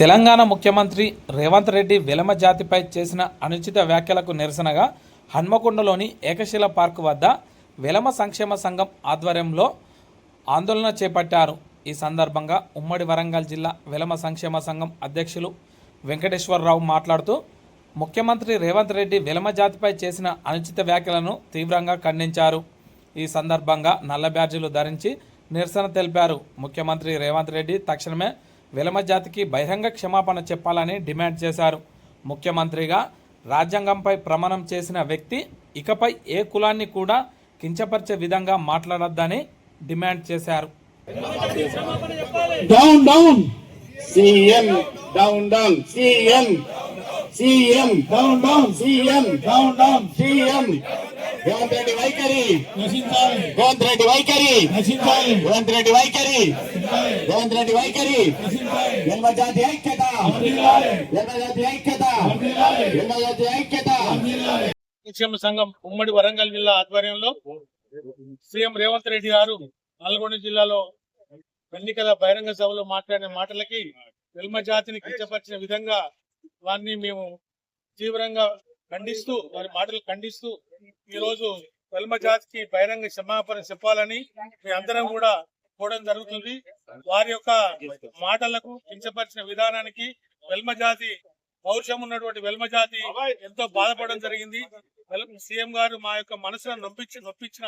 తెలంగాణ ముఖ్యమంత్రి రేవంత్ రెడ్డి వెలమ జాతిపై చేసిన అనుచిత వ్యాఖ్యలకు నిరసనగా హన్మకొండలోని ఏకశిల పార్క్ వద్ద వెలమ సంక్షేమ సంఘం ఆధ్వర్యంలో ఆందోళన చేపట్టారు. ఈ సందర్భంగా ఉమ్మడి వరంగల్ జిల్లా వెలమ సంక్షేమ సంఘం అధ్యక్షులు వెంకటేశ్వరరావు మాట్లాడుతూ ముఖ్యమంత్రి రేవంత్ రెడ్డి వెలమ జాతిపై చేసిన అనుచిత వ్యాఖ్యలను తీవ్రంగా ఖండించారు. ఈ సందర్భంగా నల్ల బ్యాడ్జీలు ధరించి నిరసన తెలిపారు. ముఖ్యమంత్రి రేవంత్ రెడ్డి తక్షణమే వెలమ జాతికి బహిరంగ క్షమాపణ చెప్పాలని డిమాండ్ చేశారు. ముఖ్యమంత్రిగా రాజ్యాంగంపై ప్రమాణం చేసిన వ్యక్తి ఇకపై ఏ కులాన్ని కూడా కించపరిచే విధంగా మాట్లాడొద్దని డిమాండ్ చేశారు. Down down CM down down CM CM down down CM down down CM Revanth Reddy వైఖరి నశించాలి రేవంత్ రెడ్డి వైఖరి నశించాలి రేవంత్ రెడ్డి వైఖరి రేవంత్ రెడ్డి వైఖరి. నశించాలి జాతి ఐక్యత. జాతి ఐక్యత. జాతి ఐక్యత. సంక్షేమ సంఘం ఉమ్మడి వరంగల్ జిల్లా ఆధ్వర్యంలో సీఎం రేవంత్ రెడ్డి గారు నల్గొండ జిల్లాలో ఎన్నికల బహిరంగ సభలో మాట్లాడిన మాటలకి వెల్మ జాతిని కించపరిచిన విధంగా వారిని మేము తీవ్రంగా ఖండిస్తూ వారి మాటలు ఖండిస్తూ ఈ రోజు వెల్మ జాతికి బహిరంగ క్షమాపణ చెప్పాలని మీ అందరం కూడా కోవడం జరుగుతుంది. వారి యొక్క మాటలకు కించపరిచిన విధానానికి వెల్మ జాతి పౌరుషం ఉన్నటువంటి వెల్మ జాతి ఎంతో బాధపడడం జరిగింది. సీఎం గారు మా యొక్క మనసును నొప్పించి నొప్పించిన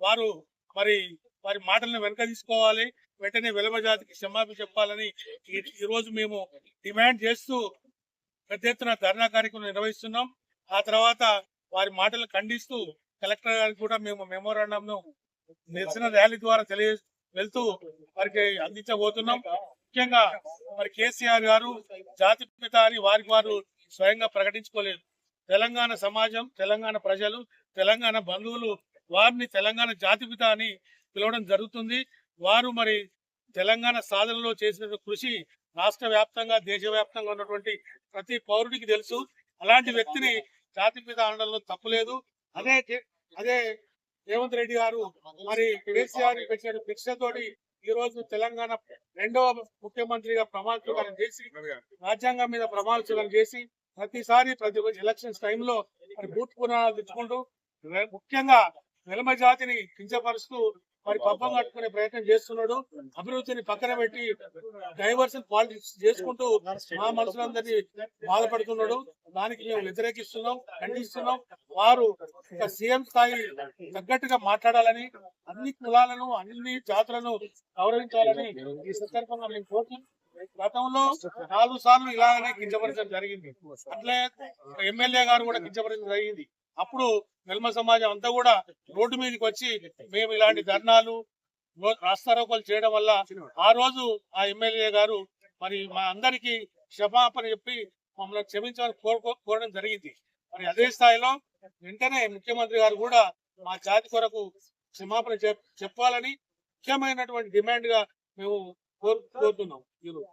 వారు మరి వారి మాటలను వెనక తీసుకోవాలి. వెంటనే వెలమ జాతికి క్షమాపణ చెప్పాలని ఈ రోజు మేము డిమాండ్ చేస్తూ పెద్ద ఎత్తున ధర్నా కార్యక్రమం నిర్వహిస్తున్నాం. ఆ తర్వాత వారి మాటలను ఖండిస్తూ కలెక్టర్ గారికి కూడా మేము మెమోరాండం ను నిరసన ర్యాలీ ద్వారా తెలియ వెళ్తూ వారికి అందించబోతున్నాం. ముఖ్యంగా మరి కేసీఆర్ గారు జాతి పిత అని వారికి వారు స్వయంగా ప్రకటించుకోలేదు. తెలంగాణ సమాజం తెలంగాణ ప్రజలు తెలంగాణ బంధువులు వారిని తెలంగాణ జాతి పిత అని పిలవడం జరుగుతుంది. వారు మరి తెలంగాణ సాధనలో చేసిన కృషి రాష్ట్ర వ్యాప్తంగా దేశవ్యాప్తంగా ఉన్నటువంటి ప్రతి పౌరుడికి తెలుసు. అలాంటి వ్యక్తిని జాతి పిత అనడంలో తప్పులేదు. అదే అదే రేవంత్ రెడ్డి గారు మరి కేసీఆర్ పెట్టిన భిక్షతోటి ఈ రోజు తెలంగాణ రెండవ ముఖ్యమంత్రిగా ప్రమాణ స్వీకారం చేసి రాజ్యాంగం మీద ప్రమాణ స్వీకారం చేసి ప్రతిసారి ప్రతి ఎలక్షన్స్ టైంలో మరి బూత్ పురాణాలు తెచ్చుకుంటూ ముఖ్యంగా నిలమ జాతిని కించపరుస్తూ మరి పబ్బం కట్టుకునే ప్రయత్నం చేస్తున్నాడు. అభివృద్ధిని పక్కన పెట్టి డైవర్షన్ పాలిటిక్స్ చేసుకుంటూ మా మనుషులందరినీ బాధపడుతున్నాడు. దానికి మేము వ్యతిరేకిస్తున్నాం ఖండిస్తున్నాం. వారు సీఎం స్థాయి తగ్గట్టుగా మాట్లాడాలని అన్ని కులాలను అన్ని జాతులను గౌరవించాలని ఈ సందర్భంగా మేము కోరుతున్నాం. గతంలో నాలుగు సార్లు ఇలాగనే కించపరచడం జరిగింది. అట్లే ఎమ్మెల్యే గారు కూడా కించపరచడం జరిగింది. అప్పుడు వెల్మ సమాజం అంతా కూడా రోడ్డు మీదకి వచ్చి మేము ఇలాంటి ధర్నాలు రాస్తారోకోలు చేయడం వల్ల ఆ రోజు ఆ ఎమ్మెల్యే గారు మరి మా అందరికి క్షమాపణ చెప్పి మమ్మల్ని క్షమించమని కోరడం జరిగింది. మరి అదే స్థాయిలో వెంటనే ముఖ్యమంత్రి గారు కూడా మా జాతి కొరకు క్షమాపణ చెప్- చెప్పాలని ముఖ్యమైనటువంటి డిమాండ్గా మేము కోరుతున్నాం. ఈరోజు